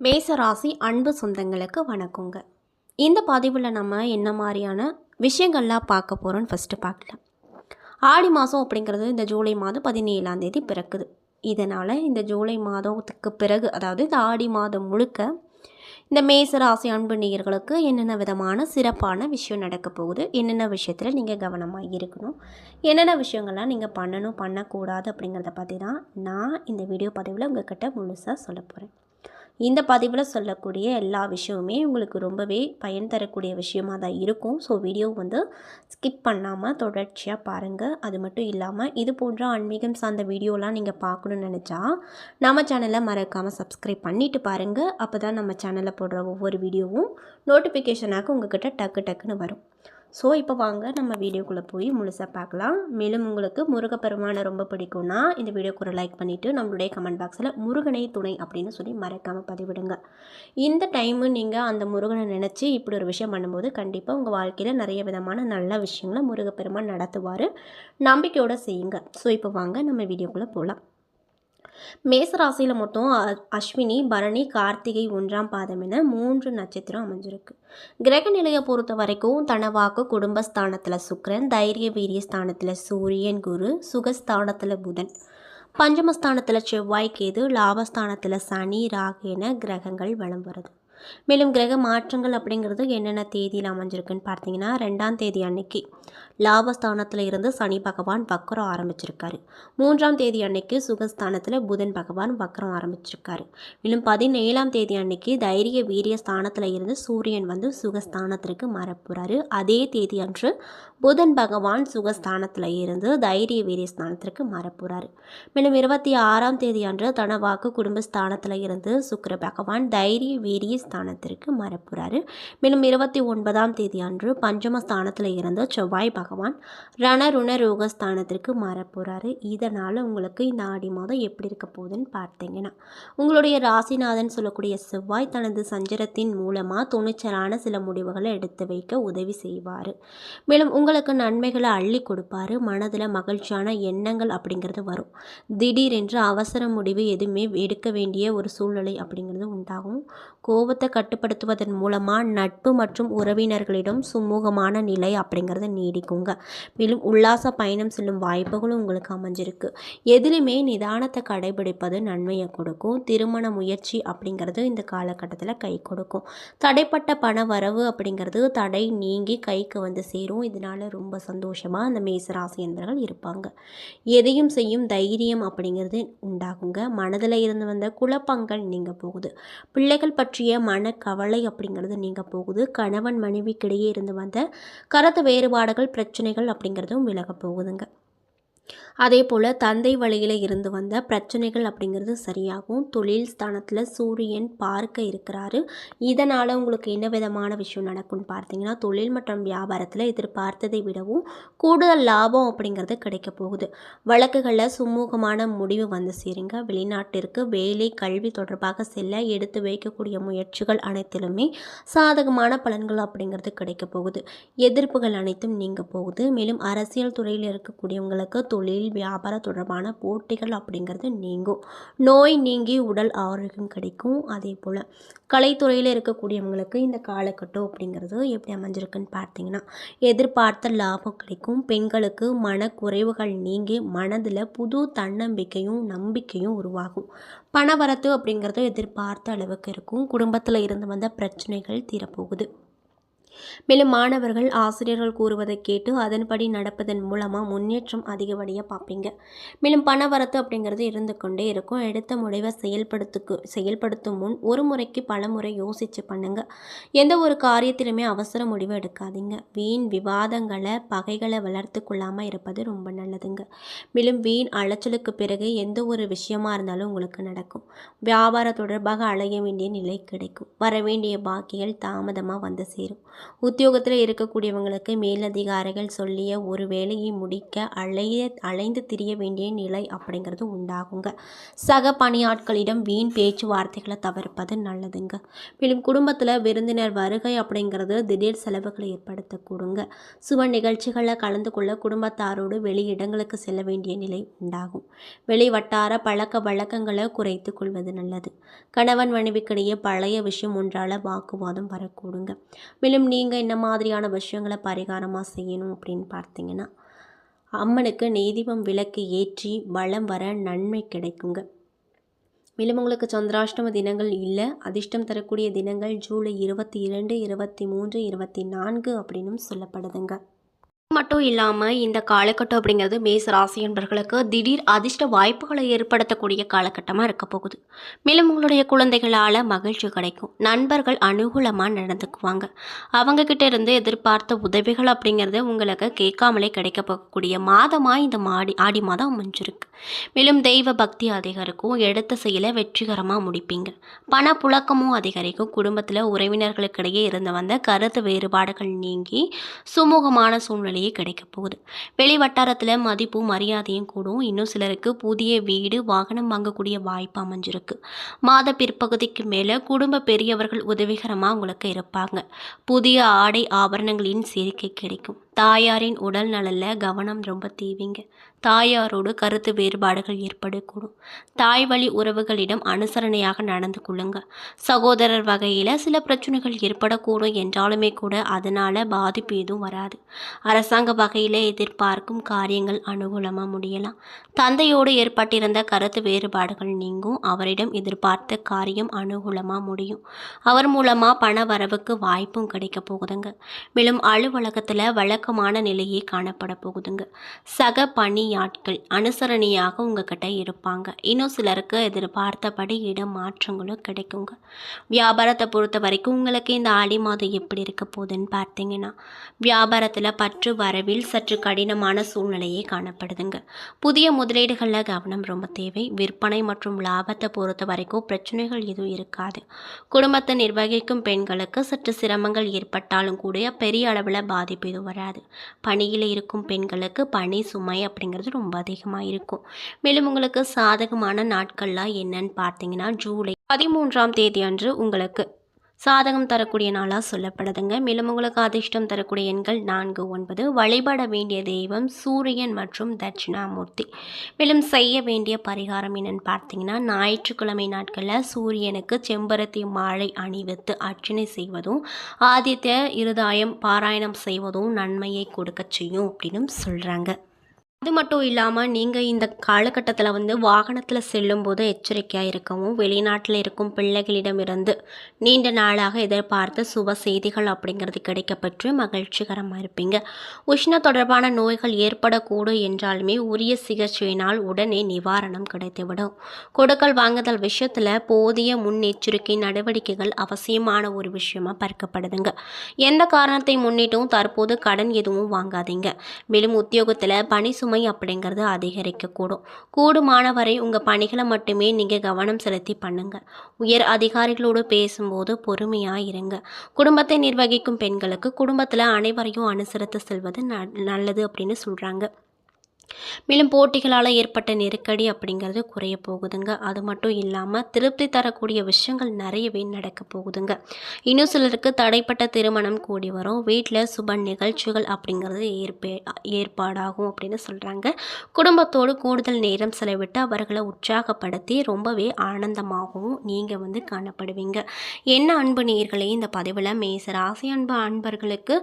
மேசராசி அன்பு சொந்தங்களுக்கு வணக்கங்க. இந்த பதிவில் நம்ம என்ன மாதிரியான விஷயங்கள்லாம் பார்க்க போகிறோன்னு ஃபஸ்ட்டு பார்க்கலாம். ஆடி மாதம் அப்படிங்கிறது இந்த ஜூலை மாதம் பதினேழாம் தேதி பிறக்குது. இதனால் இந்த ஜூலை மாதத்துக்கு பிறகு அதாவது இந்த ஆடி மாதம் முழுக்க இந்த மேசராசி அன்பு நேயர்களுக்கு என்னென்ன விதமான சிறப்பான விஷயம் நடக்க போகுது என்னென்ன விஷயத்தில் நீங்கள் கவனமாக இருக்கணும் என்னென்ன விஷயங்கள்லாம் நீங்கள் பண்ணணும் பண்ணக்கூடாது அப்படிங்கிறத பற்றி தான் நான் இந்த வீடியோ பதிவில் உங்கள்கிட்ட முழுசாக சொல்ல போகிறேன் இந்த பதிவில் சொல்லக்கூடிய எல்லா விஷயமுமே உங்களுக்கு ரொம்பவே பயன் தரக்கூடிய விஷயமாக தான் இருக்கும். ஸோ வீடியோ வந்து ஸ்கிப் பண்ணாமல் தொடர்ச்சியாக பாருங்கள் அது மட்டும் இல்லாமல் இது போன்ற ஆன்மீகம் சார்ந்த வீடியோலாம் நீங்கள் பார்க்கணுன்னு நினச்சா நம்ம சேனலை மறக்காமல் சப்ஸ்கிரைப் பண்ணிவிட்டு பாருங்கள் அப்போ தான் நம்ம சேனலில் போடுற ஒவ்வொரு வீடியோவும் நோட்டிஃபிகேஷனாக உங்கள்கிட்ட டக்கு டக்குன்னு வரும். ஸோ இப்போ வாங்க நம்ம வீடியோக்குள்ளே போய் முழுசாக பார்க்கலாம். மேலும் உங்களுக்கு முருகப்பெருமானை ரொம்ப பிடிக்கும்னா இந்த வீடியோக்கு ஒரு லைக் பண்ணிவிட்டு நம்மளுடைய கமெண்ட் பாக்ஸில் முருகனை துணை அப்படின்னு சொல்லி மறக்காமல் பதிவிடுங்க. இந்த டைமு நீங்கள் அந்த முருகனை நினச்சி இப்படி ஒரு விஷயம் பண்ணும்போது கண்டிப்பாக உங்கள் வாழ்க்கையில் நிறைய விதமான நல்ல விஷயங்களை முருகப்பெருமான் நடத்துவார். நம்பிக்கையோடு செய்யுங்க. ஸோ இப்போ வாங்க நம்ம வீடியோக்குள்ளே போகலாம் மேசராசியில் மொத்தம் அஸ்வினி பரணி கார்த்திகை ஒன்றாம் பாதம் என மூன்று நட்சத்திரம் அமைஞ்சிருக்கு. கிரக நிலையை பொறுத்த வரைக்கும் தனவாக்கு குடும்பஸ்தானத்தில் சுக்கரன் தைரிய வீரிய ஸ்தானத்தில் சூரியன் குரு சுகஸ்தானத்தில் புதன். பஞ்சமஸ்தானத்தில் செவ்வாய் கேது லாபஸ்தானத்தில் சனி ராகு என கிரகங்கள் வலம் வருது மேலும் கிரக மாற்றங்கள் அப்படிங்கிறது என்னென்ன தேதியில் அமைஞ்சிருக்குன்னு பார்த்தீங்கன்னா ரெண்டாம் தேதி அன்னைக்கு லாபஸ்தானத்தில் இருந்து சனி பகவான் வக்கரம் ஆரம்பிச்சிருக்காரு. மூன்றாம் தேதி அன்னைக்கு சுகஸ்தானத்தில் புதன் பகவான் வக்கரம் ஆரம்பிச்சிருக்காரு. மேலும் பதினேழாம் தேதி அன்னைக்கு தைரிய வீரிய ஸ்தானத்தில் இருந்து சூரியன் வந்து சுகஸ்தானத்திற்கு மாறப்போகிறாரு அதே தேதி அன்று புதன் பகவான் சுகஸ்தானத்தில் இருந்து தைரிய வீரிய ஸ்தானத்திற்கு மாறப்போகிறாரு மேலும் இருபத்தி ஆறாம் தேதி அன்று தனவாக்கு குடும்பஸ்தானத்தில் இருந்து சுக்கர பகவான் தைரிய வீரிய ஸ்தானத்திற்கு மறப்புறாரு. மேலும் இருபத்தி ஒன்பதாம் தேதி அன்று பஞ்சம ஸ்தானத்தில் இருந்த செவ்வாய் பகவான் ரணருண ரோக ஸ்தானத்திற்கு மறப்புறாரு. இதனால் உங்களுக்கு இந்த ஆடி மாதம் எப்படி இருக்க போகுதுன்னு பார்த்தீங்கன்னா உங்களுடைய ராசிநாதன் சொல்லக்கூடிய செவ்வாய் தனது சஞ்சரத்தின் மூலமாக துணிச்சலான சில முடிவுகளை எடுத்து வைக்க உதவி செய்வார். மேலும் உங்களுக்கு நன்மைகளை அள்ளி கொடுப்பாரு. மனதில் மகிழ்ச்சியான எண்ணங்கள் அப்படிங்கிறது வரும். திடீரென்று அவசர முடிவு எதுவுமே எடுக்க வேண்டிய ஒரு சூழ்நிலை அப்படிங்கிறது உண்டாகும். கோபத்தை கட்டுப்படுத்துவதன் மூலமாக நட்பு மற்றும் உறவினர்களிடம் சுமூகமான நிலை அப்படிங்கிறது நீடிக்குங்க. மேலும் உல்லாச பயணம் செல்லும் வாய்ப்புகளும் உங்களுக்கு அமைஞ்சிருக்கு. எதிலுமே நிதானத்தை கடைபிடிப்பது நன்மையை கொடுக்கும். திருமண முயற்சி அப்படிங்கிறது இந்த காலகட்டத்தில் கை கொடுக்கும். தடைப்பட்ட பண வரவு அப்படிங்கிறது தடை நீங்கி கைக்கு வந்து சேரும். இதனால் ரொம்ப சந்தோஷமாக அந்த மேசராசியந்தர்கள் இருப்பாங்க. எதையும் செய்யும் தைரியம் அப்படிங்கிறது உண்டாகுங்க. மனதில் இருந்து வந்த குழப்பங்கள் நீங்க போகுது. பிள்ளைகள் பற்றிய மனக்கவலை அப்படிங்கிறது நீங்கள் போகுது. கணவன் மனைவிக்கிடையே இருந்து வந்த கருத்து வேறுபாடுகள் பிரச்சனைகள் அப்படிங்கிறதும் விலக போகுதுங்க. அதே போல் தந்தை வழியில் இருந்து வந்த பிரச்சனைகள் அப்படிங்கிறது சரியாகும். தொழில் ஸ்தானத்தில் சூரியன் பார்க்க இருக்கிறாரு. இதனால் உங்களுக்கு என்ன விதமான விஷயம் நடக்கும்னு பார்த்தீங்கன்னா தொழில் மற்றும் வியாபாரத்தில் எதிர்பார்த்ததை விடவும் கூடுதல் லாபம் அப்படிங்கிறது கிடைக்க போகுது. வழக்குகளில் சுமூகமான முடிவு வந்து சேருங்க. வெளிநாட்டிற்கு வேலை கல்வி தொடர்பாக செல்ல எடுத்து வைக்கக்கூடிய முயற்சிகள் அனைத்திலுமே சாதகமான பலன்கள் அப்படிங்கிறது கிடைக்க போகுது. எதிர்ப்புகள் அனைத்தும் நீங்க போகுது. மேலும் அரசியல் துறையில் இருக்கக்கூடியவங்களுக்கு தொழில் வியாபாரம் தொடர்பான போட்டிகள் அப்படிங்கிறது நீங்கும். நோய் நீங்கி உடல் ஆரோக்கியம் கிடைக்கும். அதே போல் கலைத்துறையில் இருக்கக்கூடியவங்களுக்கு இந்த காலகட்டம் அப்படிங்கிறது எப்படி அமைஞ்சிருக்குன்னு பார்த்தீங்கன்னா எதிர்பார்த்த லாபம் கிடைக்கும். பெண்களுக்கு மனக்குறைவுகள் நீங்கி மனதில் புது தன்னம்பிக்கையும் நம்பிக்கையும் உருவாகும். பணவரத்து அப்படிங்கிறது எதிர்பார்த்த அளவுக்கு இருக்கும். குடும்பத்தில் இருந்து வந்த பிரச்சனைகள் தீரப்போகுது. மேலும் மாணவர்கள் ஆசிரியர்கள் கூறுவதை கேட்டு அதன்படி நடப்பதன் மூலமாக முன்னேற்றம் அதிகப்படியாக பார்ப்பீங்க. மேலும் பணவரத்து அப்படிங்கிறது இருந்து கொண்டே இருக்கும். எடுத்த முடிவை செயல்படுத்துக்கு செயல்படுத்தும் முன் ஒரு முறைக்கு பல முறை யோசித்து பண்ணுங்க. எந்த ஒரு காரியத்திலுமே அவசர முடிவு எடுக்காதீங்க. வீண் விவாதங்களை பகைகளை வளர்த்து கொள்ளாமல் இருப்பது ரொம்ப நல்லதுங்க. மேலும் வீண் அலைச்சலுக்கு பிறகு எந்த ஒரு விஷயமா இருந்தாலும் உங்களுக்கு நடக்கும். வியாபார தொடர்பாக அலைய வேண்டிய நிலை கிடைக்கும். வர வேண்டிய பாக்கிகள் தாமதமாக வந்து சேரும். உத்தியோகத்தில் இருக்கக்கூடியவங்களுக்கு மேலதிகாரிகள் சொல்லிய ஒரு வேலையை முடிக்க அலைய அலைந்து திரிய வேண்டிய நிலை அப்படிங்கிறது உண்டாகுங்க. சக பணியாட்களிடம் வீண் பேச்சுவார்த்தைகளை தவிர்ப்பது நல்லதுங்க. மேலும் குடும்பத்தில் விருந்தினர் வருகை அப்படிங்கிறது திடீர் செலவுகளை ஏற்படுத்தக்கூடுங்க. சுப நிகழ்ச்சிகளில் கலந்து கொள்ள குடும்பத்தாரோடு வெளி இடங்களுக்கு செல்ல வேண்டிய நிலை உண்டாகும். வெளி வட்டார பழக்க வழக்கங்களை குறைத்து கொள்வது நல்லது. கணவன் மனைவிக்கிடையே பழைய விஷயம் ஒன்றால் வாக்குவாதம் வரக்கூடுங்க. மேலும் நீங்கள் என்ன மாதிரியான விஷயங்களை பரிகாரமாக செய்யணும் அப்படின்னு பார்த்தீங்கன்னா அம்மனுக்கு நெய்தீபம் விளக்கு ஏற்றி வளம் வர நன்மை கிடைக்குங்க. மேலும் உங்களுக்கு சந்திராஷ்டம தினங்கள் இல்லை அதிர்ஷ்டம் தரக்கூடிய தினங்கள் ஜூலை இருபத்தி இரண்டு இருபத்தி மூன்று இருபத்தி நான்கு அப்படின்னும் சொல்லப்படுதுங்க. மட்டும் இல்லாமல் இந்த காலகட்டம் அப்படிங்கிறது மேச ராசி என்பர்களுக்கு திடீர் அதிர்ஷ்ட வாய்ப்புகளை ஏற்படுத்தக்கூடிய காலகட்டமாக இருக்க போகுது. மேலும் உங்களுடைய குழந்தைகளால் மகிழ்ச்சி கிடைக்கும். நண்பர்கள் அனுகூலமாக நடந்துக்குவாங்க. அவங்க கிட்ட இருந்து எதிர்பார்த்த உதவிகள் அப்படிங்கிறது உங்களுக்கு கேட்காமலே கிடைக்க போகக்கூடிய மாதமாக இந்த மாடி ஆடி மாதம் அமைஞ்சிருக்கு. மேலும் தெய்வ பக்தி அதிகரிக்கும். எடுத்த செயலை வெற்றிகரமாக முடிப்பீங்க. பண புழக்கமும் அதிகரிக்கும். குடும்பத்தில் உறவினர்களுக்கிடையே இருந்து வந்த கருத்து வேறுபாடுகள் நீங்கி சுமூகமான சூழ்நிலையை கிடைக்க போகுது. வெளி வட்டாரத்தில் மதிப்பும் மரியாதையும் கூடும். இன்னும் சிலருக்கு புதிய வீடு வாகனம் வாங்கக்கூடிய வாய்ப்பு அமைஞ்சிருக்கு. மாத பிற்பகுதிக்கு மேலே குடும்ப பெரியவர்கள் உதவிகரமாக உங்களுக்கு இருப்பாங்க. புதிய ஆடை ஆபரணங்களின் சேர்க்கை கிடைக்கும். தாயாரின் உடல் நலனில் கவனம் ரொம்ப தேவைங்க. தாயாரோடு கருத்து வேறுபாடுகள் ஏற்படக்கூடும். தாய் வழி உறவுகளிடம் அனுசரணையாக நடந்து கொள்ளுங்க. சகோதரர் வகையில் சில பிரச்சனைகள் ஏற்படக்கூடும் என்றாலுமே கூட அதனால் பாதிப்பு எதுவும் வராது. அரசாங்க வகையில் எதிர்பார்க்கும் காரியங்கள் அனுகூலமாக முடியலாம். தந்தையோடு ஏற்பட்டிருந்த கருத்து வேறுபாடுகள் நீங்கும். அவரிடம் எதிர்பார்த்த காரியம் அனுகூலமாக முடியும். அவர் மூலமாக பண வரவுக்கு வாய்ப்பும் கிடைக்க போகுதுங்க. மேலும் அலுவலகத்தில் வழக்கு வழக்கமான நிலையே காணப்பட போகுதுங்க. சக பணியாட்கள் அனுசரணையாக உங்ககிட்ட இருப்பாங்க. இன்னும் சிலருக்கு எதிர்பார்த்தபடி இடம் மாற்றங்களும் கிடைக்குங்க. வியாபாரத்தை பொறுத்த வரைக்கும் உங்களுக்கு இந்த ஆடி மாதம் எப்படி இருக்க போகுதுன்னு பார்த்தீங்கன்னா வியாபாரத்தில் பற்று வரவில் சற்று கடினமான சூழ்நிலையே காணப்படுதுங்க. புதிய முதலீடுகளில் கவனம் ரொம்ப தேவை. விற்பனை மற்றும் லாபத்தை பொறுத்த வரைக்கும் பிரச்சனைகள் எதுவும் இருக்காது. குடும்பத்தை நிர்வகிக்கும் பெண்களுக்கு சற்று சிரமங்கள் ஏற்பட்டாலும் கூட பெரிய அளவில் பாதிப்பு எதுவும் வராது. பணியில் இருக்கும் பெண்களுக்கு பணி சுமை அப்படிங்கிறது ரொம்ப அதிகமாக இருக்கும். மேலும் உங்களுக்கு சாதகமான நாட்கள்லாம் என்னன்னு பார்த்தீங்கன்னா ஜூலை பதிமூன்றாம் தேதி அன்று உங்களுக்கு சாதகம் தரக்கூடிய நாளாக சொல்லப்படுதுங்க. மேலும் உங்களுக்கு அதிர்ஷ்டம் தரக்கூடிய எண்கள் நான்கு ஒன்பது. வழிபட வேண்டிய தெய்வம் சூரியன் மற்றும் தட்சிணாமூர்த்தி. மேலும் செய்ய வேண்டிய பரிகாரம் என்னன்னு பார்த்தீங்கன்னா ஞாயிற்றுக்கிழமை நாட்களில் சூரியனுக்கு செம்பருத்தி மாலை அணிவித்து அர்ச்சனை செய்வதும் ஆதித்ய இருதாயம் பாராயணம் செய்வதும் நன்மையை கொடுக்க செய்யும் அப்படின்னு சொல்கிறாங்க அது மட்டும் இல்லாமல் நீங்கள் இந்த காலகட்டத்தில் வந்து வாகனத்தில் செல்லும்போது எச்சரிக்கையாக இருக்கவும் வெளிநாட்டில் இருக்கும் பிள்ளைகளிடமிருந்து நீண்ட நாளாக எதிர்பார்த்த சுப செய்திகள் அப்படிங்கிறது கிடைக்கப்பெற்று மகிழ்ச்சிகரமாக இருப்பீங்க. உஷ்ண தொடர்பான நோய்கள் ஏற்படக்கூடும் என்றாலுமே உரிய சிகிச்சையினால் உடனே நிவாரணம் கிடைத்துவிடும். கொடுக்கல் வாங்குதல் விஷயத்தில் போதிய முன்னெச்சரிக்கை நடவடிக்கைகள் அவசியமான ஒரு விஷயமா பார்க்கப்படுதுங்க. எந்த காரணத்தை முன்னிட்டும் தற்போது கடன் எதுவும் வாங்காதீங்க. மேலும் உத்தியோகத்தில் பணி சுமை சுமை அப்படிங்கிறது அதிகரிக்கக்கூடும். கூடுமானவரை உங்கள் பணிகளை மட்டுமே நீங்கள் கவனம் செலுத்தி பண்ணுங்க. உயர் அதிகாரிகளோடு பேசும்போது பொறுமையாக இருங்க. குடும்பத்தை நிர்வகிக்கும் பெண்களுக்கு குடும்பத்தில் அனைவரையும் அனுசரித்து செல்வது நல்லது அப்படின்னு சொல்கிறாங்க மேலும் போட்டிகளால் ஏற்பட்ட நெருக்கடி அப்படிங்கிறது குறைய போகுதுங்க. அது மட்டும் இல்லாமல் திருப்தி தரக்கூடிய விஷயங்கள் நிறையவே நடக்க போகுதுங்க. இன்னும் சிலருக்கு தடைப்பட்ட திருமணம் கூடி வரும். வீட்டில் சுப நிகழ்ச்சிகள் அப்படிங்கிறது ஏற்பே ஏற்பாடாகும் அப்படின்னு சொல்கிறாங்க குடும்பத்தோடு கூடுதல் நேரம் செலவிட்டு அவர்களை உற்சாகப்படுத்தி ரொம்பவே ஆனந்தமாகவும் நீங்கள் வந்து காணப்படுவீங்க. என்ன அன்பு நேர்களே இந்த பதிவில் மேச ராசி அன்பு அன்பர்களுக்கு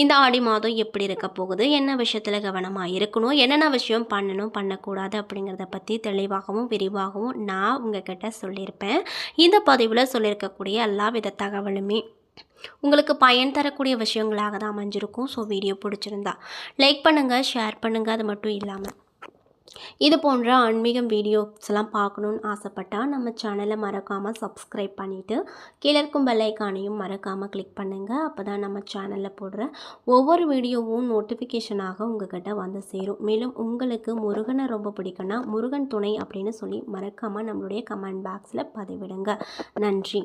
இந்த ஆடி மாதம் எப்படி இருக்க போகுது? என்ன விஷயத்தில் கவனமாக இருக்கணும்? என்னென்ன விஷயம் பண்ணணும் பண்ணக்கூடாது அப்படிங்கிறத பற்றி தெளிவாகவும் விரிவாகவும் நான் உங்ககிட்ட சொல்லியிருப்பேன். இந்த பதிவில் சொல்லியிருக்கக்கூடிய எல்லா வித தகவலுமே உங்களுக்கு பயன் தரக்கூடிய விஷயங்களாக தான் அமைஞ்சிருக்கும். ஸோ வீடியோ பிடிச்சிருந்தா லைக் பண்ணுங்கள் ஷேர் பண்ணுங்கள் அது மட்டும் இல்லாமல் இது போன்ற ஆன்மீகம் வீடியோஸ் எல்லாம் பார்க்கணுன்னு ஆசைப்பட்டால் நம்ம சேனலை மறக்காமல் சப்ஸ்கிரைப் பண்ணிவிட்டு கீழே இருக்கும் பெல்லைக்கானையும் மறக்காமல் கிளிக் பண்ணுங்கள் அப்போ தான் நம்ம சேனலில் போடுற ஒவ்வொரு வீடியோவும் நோட்டிஃபிகேஷனாக உங்கள்கிட்ட வந்து சேரும். மேலும் உங்களுக்கு முருகனை ரொம்ப பிடிக்குன்னா முருகன் துணை அப்படின்னு சொல்லி மறக்காமல் நம்மளுடைய கமெண்ட் பாக்ஸில் பதிவிடுங்க. நன்றி.